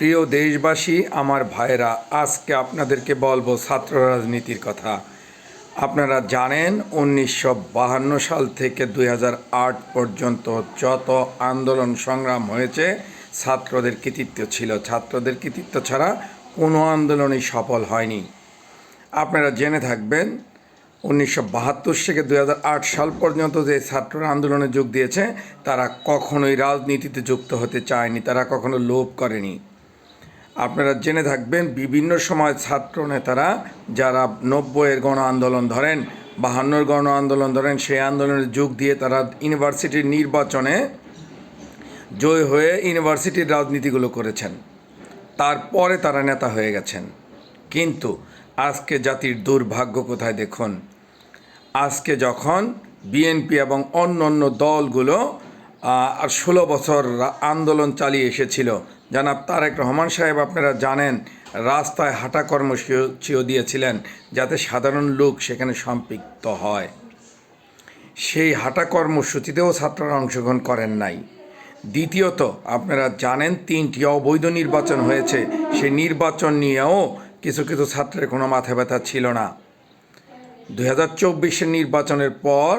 প্রিয় দেশবাসী, আমার ভাইরা আজকে আপনাদেরকে বলব ছাত্র রাজনীতির কথা। আপনারা জানেন, উনিশশো বাহান্ন সাল থেকে দু হাজার আট পর্যন্ত যত আন্দোলন সংগ্রাম হয়েছে, ছাত্রদের কৃতিত্ব ছিল। ছাত্রদের কৃতিত্ব ছাড়া কোনো আন্দোলনই সফল হয়নি। আপনারা জেনে থাকবেন, উনিশশো বাহাত্তর থেকে দুই হাজার আট সাল পর্যন্ত যে ছাত্ররা আন্দোলনে যোগ দিয়েছে, তারা কখনোই রাজনীতিতে যুক্ত হতে চায়নি, তারা কখনো লোভ করেনি। আপনারা জেনে থাকবেন, বিভিন্ন সময় ছাত্র নেতারা যারা নব্বইয়ের গণ আন্দোলন ধরেন, বাহান্নর গণ আন্দোলন ধরেন, সেই আন্দোলনে যোগ দিয়ে তারা ইউনিভার্সিটির নির্বাচনে জয় হয়ে ইউনিভার্সিটির রাজনীতিগুলো করেছেন। তারপরে তারা নেতা হয়ে গেছেন। কিন্তু আজকে জাতির দুর্ভাগ্য কোথায় দেখুন? আজকে যখন বিএনপি এবং অন্য অন্য দলগুলো ষোলো বছর আন্দোলন চালিয়ে এসেছিল জানাব, তারেক রহমান সাহেব আপনারা জানেন, রাস্তায় হাঁটা কর্মসূচিও দিয়েছিলেন যাতে সাধারণ লোক সেখানে সম্পৃক্ত হয়। সেই হাঁটা কর্মসূচিতেও ছাত্ররা অংশগ্রহণ করেন নাই। দ্বিতীয়ত, আপনারা জানেন, তিনটি অবৈধ নির্বাচন হয়েছে। সেই নির্বাচন নিয়েও কিছু কিছু ছাত্রের কোনো মাথা ব্যথা ছিল না। দু হাজার চব্বিশের নির্বাচনের পর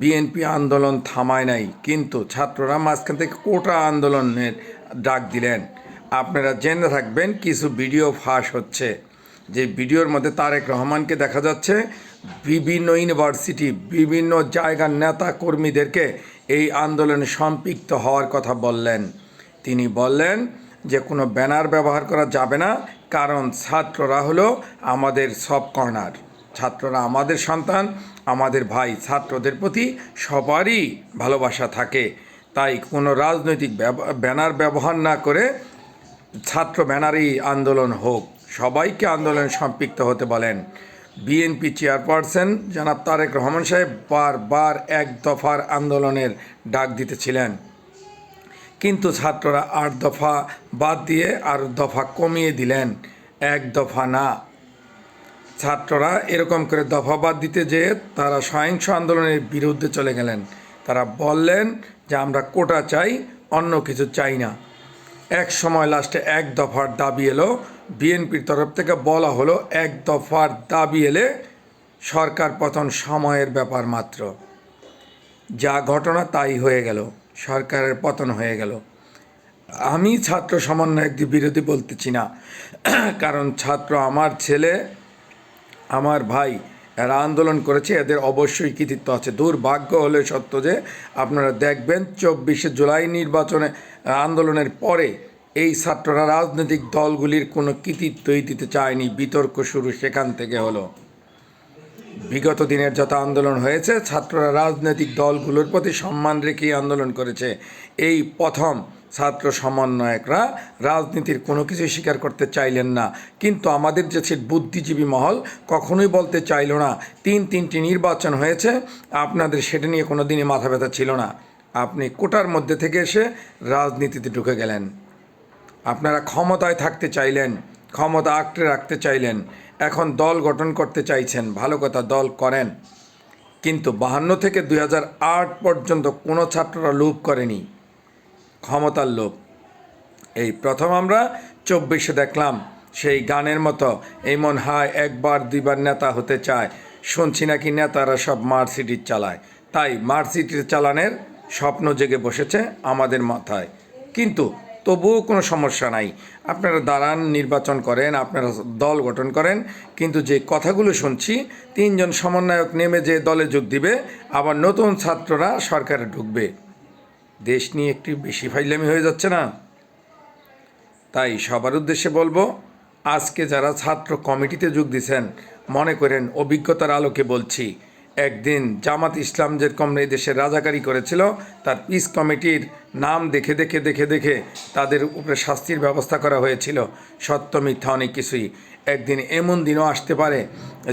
বিএনপি আন্দোলন থামায় নাই, কিন্তু ছাত্ররা মাঝখান থেকে কোটা আন্দোলনের ডাক দিলেন। আপনারা জেনে থাকবেন কিছু ভিডিও ফাঁস হচ্ছে। যে ভিডিওর মধ্যে তারেক রহমানকে দেখা যাচ্ছে বিভিন্ন ইউনিভার্সিটি, বিভিন্ন জায়গার নেতা কর্মীদেরকে এই আন্দোলনে সম্পৃক্ত হওয়ার কথা বললেন। তিনি বললেন যে, কোনো ব্যানার ব্যবহার করা যাবে না, কারণ ছাত্ররা হলো আমাদের সব কর্নার। ছাত্ররা আমাদের সন্তান, আমাদের ভাই। ছাত্রদের প্রতি সবারই ভালোবাসা থাকে। তাই কোনো রাজনৈতিক ব্যানার ব্যবহার না করে ছাত্র ব্যানারই আন্দোলন হোক। সবাইকে আন্দোলনে সম্পৃক্ত হতে বলেন। বিএনপি চেয়ারপারসন জনাব তারেক রহমান সাহেব বারবার এক দফার আন্দোলনের ডাক দিতেছিলেন। কিন্তু ছাত্ররা আট দফা বাদ দিয়ে আর দফা কমিয়ে দিলেন। এক দফা না। ছাত্ররা এরকম করে দফা বাদ দিতে যেয়ে তারা সহিংস আন্দোলনের বিরুদ্ধে চলে গেলেন। তারা বললেন যে আমরা কোটা চাই, অন্য কিছু চাই না। এক সময় লাস্টে এক দফার দাবি এলো, বিএনপির তরফ থেকে বলা হলো এক দফার দাবি এলে সরকার পতন সময়ের ব্যাপার মাত্র। যা ঘটনা তাই হয়ে গেল, সরকারের পতন হয়ে গেল। আমি ছাত্র সমন্বয় সমন্বয়কদের বিরোধী বলতেছি না। কারণ ছাত্র আমার ছেলে, আমার ভাই এরা আন্দোলন করেছে, এদের অবশ্যই কৃতিত্ব আছে। দুর্ভাগ্য হলে সত্য যে, আপনারা দেখবেন, চব্বিশে জুলাই নির্বাচনে আন্দোলনের পরে এই ছাত্ররা রাজনৈতিক দলগুলির কোনো কৃতিত্বই দিতে চায়নি। বিতর্ক শুরু সেখান থেকে হলো। বিগত দিনের যত আন্দোলন হয়েছে, ছাত্ররা রাজনৈতিক দলগুলোর প্রতি সম্মান রেখেই আন্দোলন করেছে। এই প্রথম ছাত্র সমন্বয়করা রাজনীতির কোনো কিছু স্বীকার করতে চাইলেন না। কিন্তু আমাদের যে বুদ্ধিজীবী মহল, কখনোই বলতে চাইল না। তিন তিনটি নির্বাচন হয়েছে, আপনাদের সেটা নিয়ে কোনো দিনই মাথা ব্যথা ছিল না। আপনি কোটার মধ্যে থেকে এসে রাজনীতিতে ঢুকে গেলেন। আপনারা ক্ষমতায় থাকতে চাইলেন, ক্ষমতা আঁকড়ে রাখতে চাইলেন। এখন দল গঠন করতে চাইছেন, ভালো কথা দল করেন। কিন্তু বাহান্ন থেকে দু হাজার আট পর্যন্ত কোনো ছাত্ররা লোভ করেনি। ক্ষমতার লোভ। এই প্রথম আমরা চব্বিশে দেখলাম, সেই গানের মতো, এই মন হায়, একবার দুইবার নেতা হতে চায়, শুনছি নাকি নেতারা সব মার্সিডিজ চালায়। তাই মার্সিডিজ চালানের স্বপ্ন জেগে বসেছে আমাদের মাথায়। কিন্তু তবুও কোনো সমস্যা নাই। আপনারা দাঁড়ান, নির্বাচন করেন, আপনারা দল গঠন করেন, কিন্তু যে কথাগুলো শুনছি, তিনজন সমন্বয়ক নেমে যে দলে যোগ দিবে, আবার নতুন ছাত্ররা সরকারে ঢুকবে। দেশ নিয়ে একটু বেশি ফাইলামি হয়ে যাচ্ছে না। তাই সবার উদ্দেশ্যে বলব, আজকে যারা ছাত্র কমিটিতে যোগ দিছেন মনে করেন অভিজ্ঞতার আলোকে বলছি, একদিন জামাত ইসলাম যেরকম এই দেশে রাজাকারি করেছিল, তার পিস কমিটির নাম দেখে দেখে দেখে দেখে তাদের উপরে শাস্তির ব্যবস্থা করা হয়েছিল। সত্য, মিথ্যা অনেক কিছুই। একদিন এমন দিনও আসতে পারে,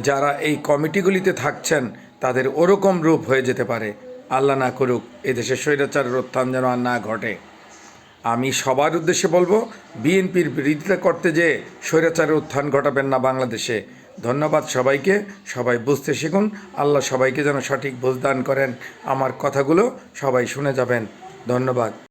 যারা এই কমিটিগুলিতে থাকছেন, তাদের ওরকম রূপ হয়ে যেতে পারে। আল্লাহ না করুক এদেশে স্বৈরাচারের উত্থান যেন আর না ঘটে। আমি সবার উদ্দেশ্যে বলব, বিএনপির বিরোধিতা করতে যে স্বৈরাচারের উত্থান ঘটাবেন না বাংলাদেশে। ধন্যবাদ সবাইকে, সবাই বুঝতে শিখুন, আল্লাহ সবাইকে যেন সঠিক বুঝদান করেন। আমার কথাগুলো সবাই শুনে যাবেন। ধন্যবাদ।